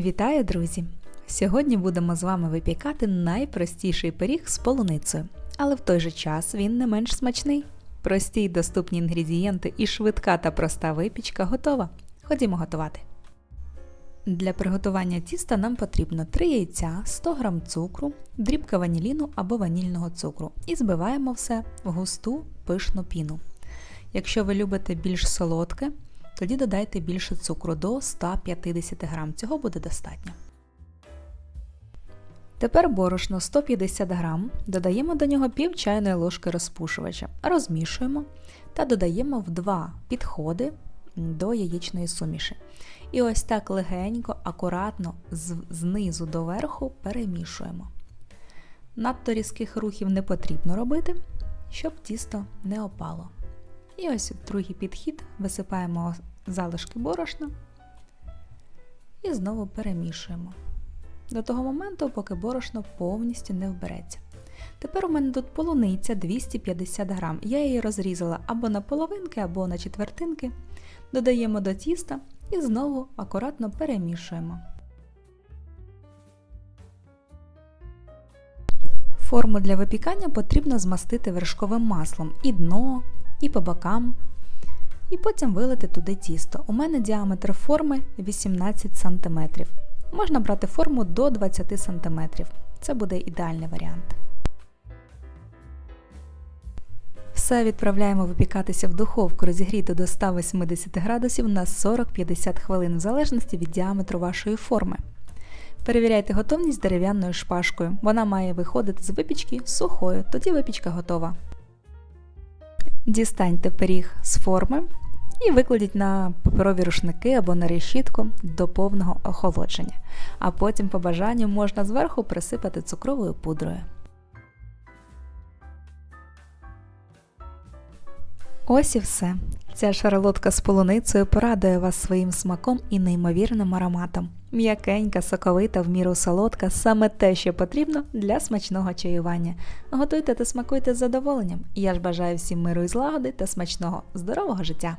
Вітаю, друзі! Сьогодні будемо з вами випікати найпростіший пиріг з полуницею, але в той же час він не менш смачний. Прості й доступні інгредієнти і швидка та проста випічка готова. Ходімо готувати. Для приготування тіста нам потрібно 3 яйця, 100 г цукру, дрібка ваніліну або ванільного цукру і збиваємо все в густу пишну піну. Якщо ви любите більш солодке, тоді додайте більше цукру до 150 г. Цього буде достатньо. Тепер борошно 150 г. Додаємо до нього пів чайної ложки розпушувача, розмішуємо та додаємо в два підходи до яєчної суміші. І ось так легенько, акуратно, знизу до верху перемішуємо. Надто різких рухів не потрібно робити, щоб тісто не опало. І ось другий підхід висипаємо залишки борошна і знову перемішуємо. До того моменту, поки борошно повністю не вбереться. Тепер у мене тут полуниця 250 грам. Я її розрізала або на половинки, або на четвертинки. Додаємо до тіста і знову акуратно перемішуємо. Форму для випікання потрібно змастити вершковим маслом і дно, і по бокам, і потім вилити туди тісто. У мене діаметр форми 18 см. Можна брати форму до 20 см. Це буде ідеальний варіант. Все відправляємо випікатися в духовку розігріту до 180 градусів на 40-50 хвилин, в залежності від діаметру вашої форми. Перевіряйте готовність дерев'яною шпажкою. Вона має виходити з випічки сухою, тоді випічка готова. Дістаньте пиріг з форми і викладіть на паперові рушники або на решітку до повного охолодження. А потім, по бажанню, можна зверху присипати цукровою пудрою. Ось і все. Ця шарлотка з полуницею порадує вас своїм смаком і неймовірним ароматом. М'якенька, соковита, в міру солодка саме те, що потрібно для смачного чаювання. Готуйте та смакуйте з задоволенням. Я ж бажаю всім миру і злагоди та смачного, здорового життя!